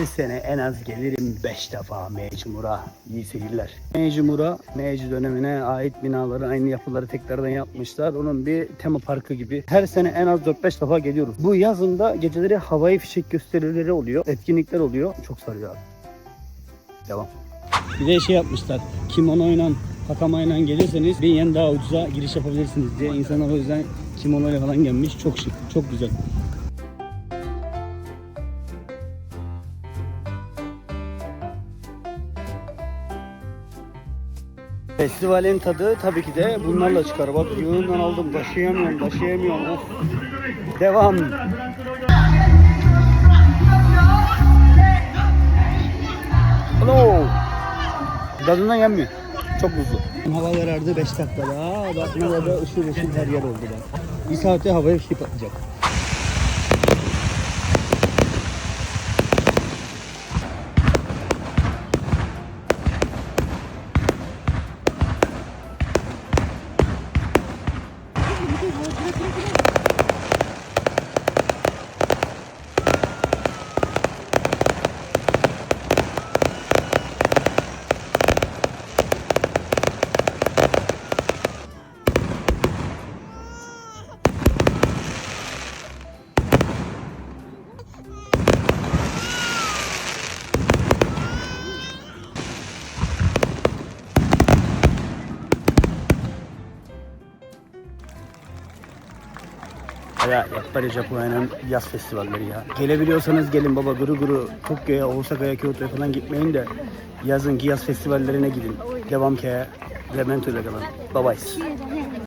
her sene en az gelirim 5 defa Mecmur'a. İyi seyirler. Mecmur'a, Meci dönemine ait binaları, aynı yapıları tekrardan yapmışlar. Onun bir tema parkı gibi. Her sene en az 4-5 defa geliyoruz. Bu yazında geceleri havai fişek gösterileri oluyor, etkinlikler oluyor. Çok sarıyor abi. Devam. Bir de şey yapmışlar. Kimonoyla, hakamayla gelirseniz bir yen daha ucuza giriş yapabilirsiniz diye. İnsanlar o yüzden kimonoyla falan gelmiş. Çok şık, çok güzel. Festivalin tadı tabii ki de bunlarla çıkar. Bak yığından aldım, taşıyamıyorum, taşıyamıyorum. Of. Devam. Hello. Tadından yenmiyor. Çok buzlu. Hava karardı 5 dakikada. Bak ne kadar ışıl ışıl her yer oldu bak. Bir saate havaya bir şey patlayacak. Ya yapar Japonya'nın yaz festivalleri ya. Gelebiliyorsanız gelin baba guru guru Tokyo'ya, Osaka'ya, Kyoto'ya falan gitmeyin de yazınki yaz festivallerine gidin. Devam ki Lemento'yla kalın. Bye bye.